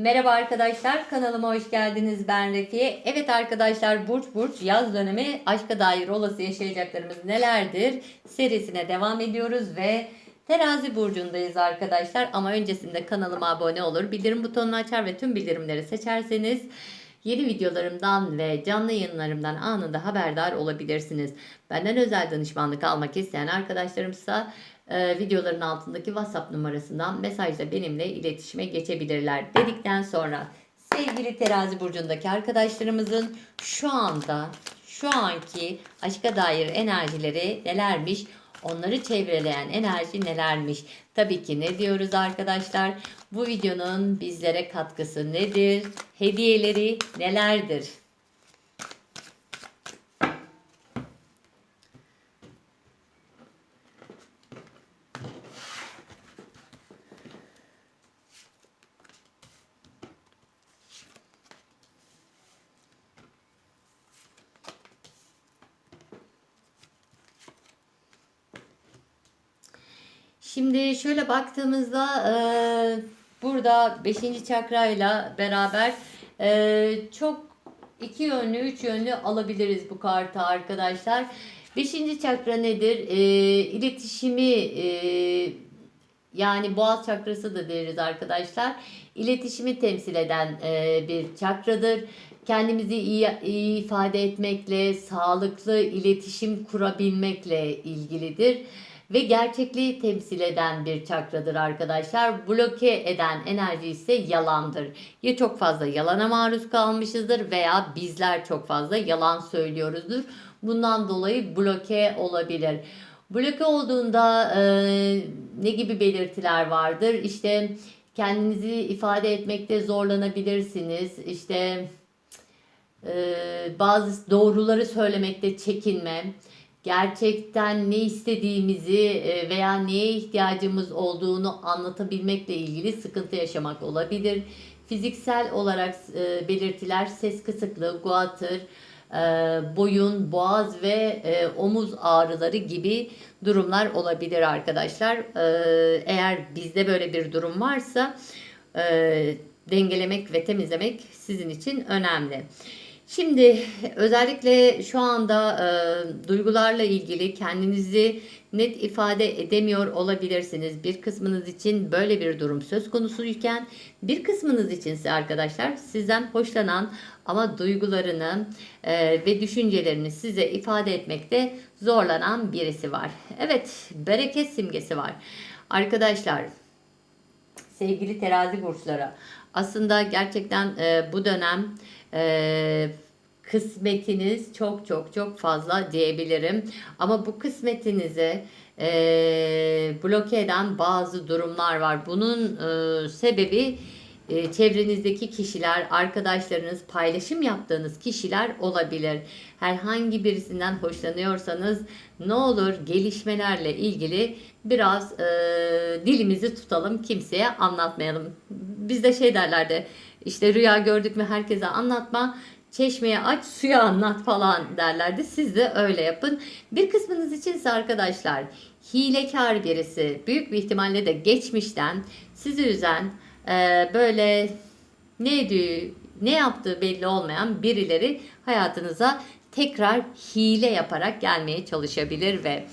Merhaba arkadaşlar kanalıma hoş geldiniz ben Refiye. Evet arkadaşlar Burç Burç yaz dönemi aşka dair olası yaşayacaklarımız nelerdir serisine devam ediyoruz ve terazi burcundayız arkadaşlar. Ama öncesinde kanalıma abone olur bildirim butonunu açar ve tüm bildirimleri seçerseniz yeni videolarımdan ve canlı yayınlarımdan anında haberdar olabilirsiniz. Benden özel danışmanlık almak isteyen arkadaşlarımsa e, videoların altındaki WhatsApp numarasından mesajla benimle iletişime geçebilirler dedikten sonra sevgili terazi burcundaki arkadaşlarımızın şu anda şu anki aşka dair enerjileri nelermiş? Onları çevreleyen enerji nelermiş? Tabii ki ne diyoruz arkadaşlar? Bu videonun bizlere katkısı nedir? Hediyeleri nelerdir? Şimdi şöyle baktığımızda e, burada 5. çakrayla beraber e, çok iki yönlü, üç yönlü alabiliriz bu kartı arkadaşlar. 5. çakra nedir? E, iletişimi e, yani boğaz çakrası da deriz arkadaşlar. İletişimi temsil eden e, bir çakradır. Kendimizi iyi, iyi ifade etmekle, sağlıklı iletişim kurabilmekle ilgilidir ve gerçekliği temsil eden bir çakradır arkadaşlar. Bloke eden enerji ise yalandır. Ya çok fazla yalana maruz kalmışızdır veya bizler çok fazla yalan söylüyoruzdur. Bundan dolayı bloke olabilir. Bloke olduğunda e, ne gibi belirtiler vardır? İşte kendinizi ifade etmekte zorlanabilirsiniz. İşte e, bazı doğruları söylemekte çekinme gerçekten ne istediğimizi e, veya neye ihtiyacımız olduğunu anlatabilmekle ilgili sıkıntı yaşamak olabilir. Fiziksel olarak e, belirtiler ses kısıklığı, guatr, e, boyun, boğaz ve omuz ağrıları gibi durumlar olabilir arkadaşlar. Eğer bizde böyle bir durum varsa dengelemek ve temizlemek sizin için önemli. Şimdi özellikle şu anda e, duygularla ilgili kendinizi net ifade edemiyor olabilirsiniz. Bir kısmınız için böyle bir durum söz konusuyken bir kısmınız için ise arkadaşlar sizden hoşlanan ama duygularını e, ve düşüncelerini size ifade etmekte zorlanan birisi var. Evet bereket simgesi var. Arkadaşlar sevgili terazi burçları aslında gerçekten e, bu dönem e, kısmetiniz çok çok çok fazla diyebilirim. Ama bu kısmetinizi e, bloke eden bazı durumlar var. Bunun e, sebebi e, çevrenizdeki kişiler, arkadaşlarınız, paylaşım yaptığınız kişiler olabilir. Herhangi birisinden hoşlanıyorsanız ne olur gelişmelerle ilgili biraz e, dilimizi tutalım, kimseye anlatmayalım. Bizde şey derlerdi, işte rüya gördük mü herkese anlatma, çeşmeye aç, suya anlat falan derlerdi. Siz de öyle yapın. Bir kısmınız içinse arkadaşlar hilekar birisi, büyük bir ihtimalle de geçmişten sizi üzen, e, böyle neydi, ne yaptığı belli olmayan birileri hayatınıza tekrar hile yaparak gelmeye çalışabilir ve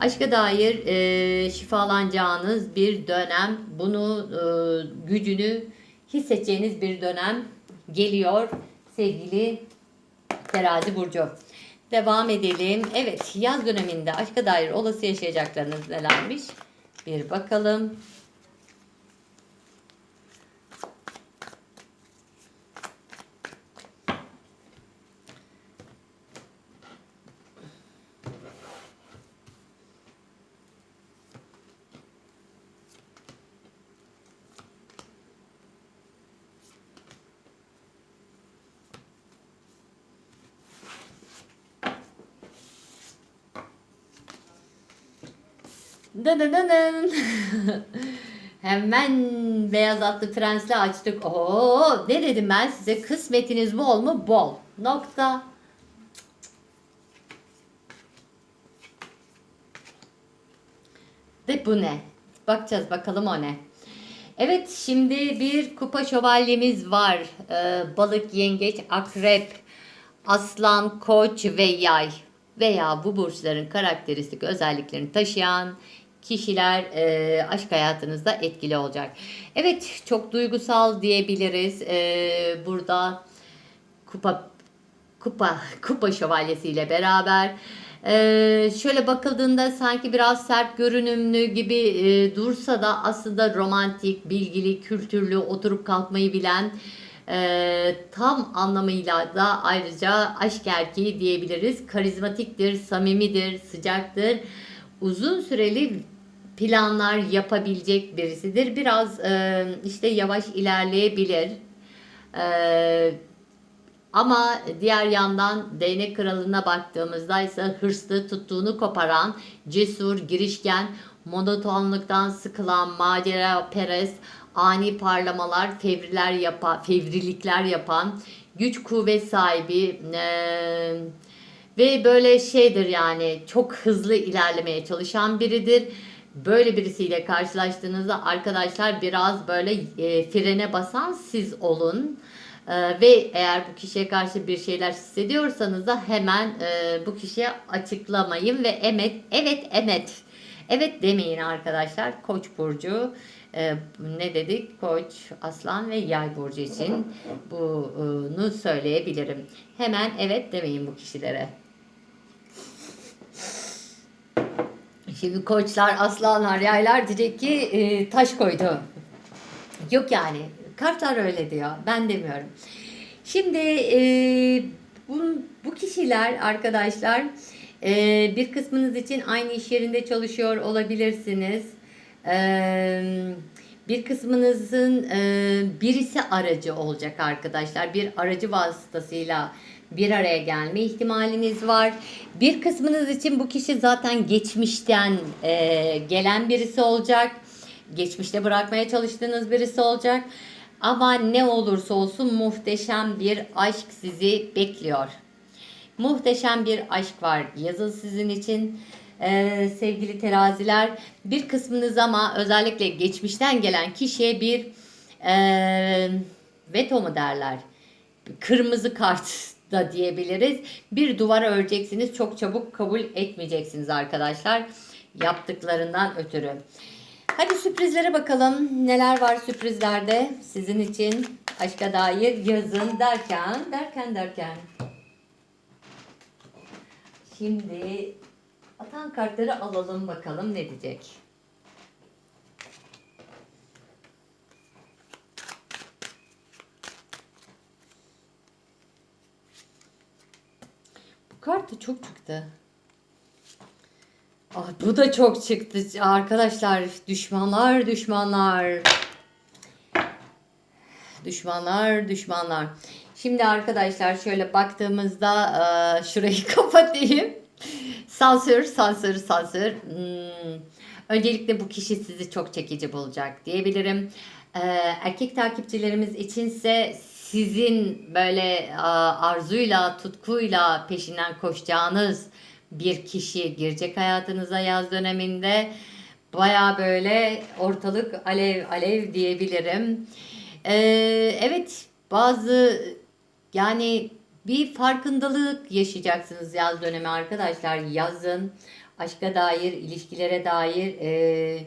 aşka dair e, şifalanacağınız bir dönem, bunu e, gücünü hissedeceğiniz bir dönem geliyor sevgili terazi burcu. Devam edelim. Evet yaz döneminde aşka dair olası yaşayacaklarınız nelermiş? Bir bakalım. Dınınının. Hemen beyaz atlı prensle açtık. Oo, ne dedim ben size? Kısmetiniz bol mu? Bol. Nokta. De bu ne? Bakacağız bakalım o ne. Evet şimdi bir kupa şövalyemiz var. Ee, balık, yengeç, akrep, aslan, koç ve yay veya bu burçların karakteristik özelliklerini taşıyan kişiler e, aşk hayatınızda etkili olacak. Evet çok duygusal diyebiliriz. Ee, burada kupa kupa kupa şövalyesiyle beraber ee, şöyle bakıldığında sanki biraz sert görünümlü gibi e, dursa da aslında romantik, bilgili, kültürlü, oturup kalkmayı bilen e, tam anlamıyla da ayrıca aşk erkeği diyebiliriz. Karizmatiktir, samimidir, sıcaktır. Uzun süreli planlar yapabilecek birisidir. Biraz e, işte yavaş ilerleyebilir. E, ama diğer yandan değnek kralına baktığımızda ise hırslı tuttuğunu koparan, cesur, girişken, monotonluktan sıkılan, macera perest, ani parlamalar, fevriler yapan, fevrilikler yapan, güç kuvvet sahibi eee, ve böyle şeydir yani çok hızlı ilerlemeye çalışan biridir. Böyle birisiyle karşılaştığınızda arkadaşlar biraz böyle e, frene basan siz olun. Ee, ve eğer bu kişiye karşı bir şeyler hissediyorsanız da hemen e, bu kişiye açıklamayın ve evet evet evet evet demeyin arkadaşlar. Koç burcu e, ne dedik? Koç, aslan ve yay burcu için bunu söyleyebilirim. Hemen evet demeyin bu kişilere. Şimdi koçlar, aslanlar, yaylar diyecek ki e, taş koydu. Yok yani. Kartlar öyle diyor. Ben demiyorum. Şimdi e, bu, bu kişiler arkadaşlar e, bir kısmınız için aynı iş yerinde çalışıyor olabilirsiniz. E, bir kısmınızın e, birisi aracı olacak arkadaşlar. Bir aracı vasıtasıyla bir araya gelme ihtimaliniz var. Bir kısmınız için bu kişi zaten geçmişten e, gelen birisi olacak. Geçmişte bırakmaya çalıştığınız birisi olacak. Ama ne olursa olsun muhteşem bir aşk sizi bekliyor. Muhteşem bir aşk var yazın sizin için. Ee, sevgili teraziler bir kısmınız ama özellikle geçmişten gelen kişiye bir e, veto mu derler kırmızı kart da diyebiliriz bir duvar öreceksiniz çok çabuk kabul etmeyeceksiniz arkadaşlar yaptıklarından ötürü. Hadi sürprizlere bakalım. Neler var sürprizlerde sizin için aşka dair yazın derken derken derken. Şimdi atan kartları alalım bakalım ne diyecek. Bu kart da çok çıktı. Ay, bu da çok çıktı arkadaşlar. Düşmanlar, düşmanlar. Düşmanlar, düşmanlar. Şimdi arkadaşlar şöyle baktığımızda şurayı kapatayım. Sansür, sansür, sansür. Hmm. Öncelikle bu kişi sizi çok çekici bulacak diyebilirim. Erkek takipçilerimiz içinse sizin böyle arzuyla, tutkuyla peşinden koşacağınız bir kişi girecek hayatınıza yaz döneminde. Baya böyle ortalık alev alev diyebilirim. Ee, evet bazı yani bir farkındalık yaşayacaksınız yaz dönemi arkadaşlar. Yazın aşka dair, ilişkilere dair e,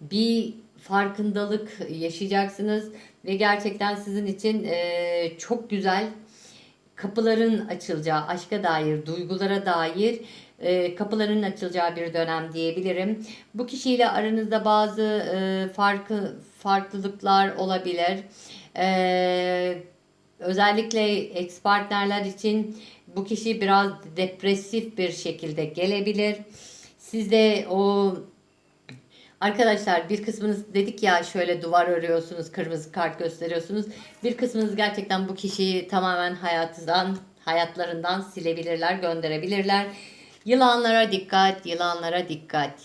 bir farkındalık yaşayacaksınız ve gerçekten sizin için e, çok güzel kapıların açılacağı, aşka dair, duygulara dair e, kapıların açılacağı bir dönem diyebilirim. Bu kişiyle aranızda bazı e, farkı farklılıklar olabilir. E, özellikle ex partnerler için bu kişi biraz depresif bir şekilde gelebilir. Siz de o Arkadaşlar bir kısmınız dedik ya şöyle duvar örüyorsunuz, kırmızı kart gösteriyorsunuz. Bir kısmınız gerçekten bu kişiyi tamamen hayatından, hayatlarından silebilirler, gönderebilirler. Yılanlara dikkat, yılanlara dikkat.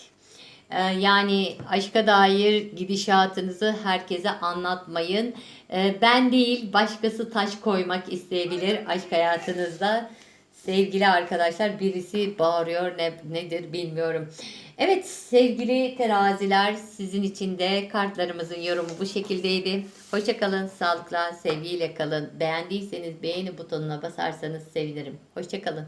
Ee, yani aşka dair gidişatınızı herkese anlatmayın. Ee, ben değil başkası taş koymak isteyebilir aşk hayatınızda. Sevgili arkadaşlar birisi bağırıyor ne, nedir bilmiyorum. Evet sevgili teraziler sizin için de kartlarımızın yorumu bu şekildeydi. Hoşçakalın, sağlıkla, sevgiyle kalın. Beğendiyseniz beğeni butonuna basarsanız sevinirim. Hoşçakalın.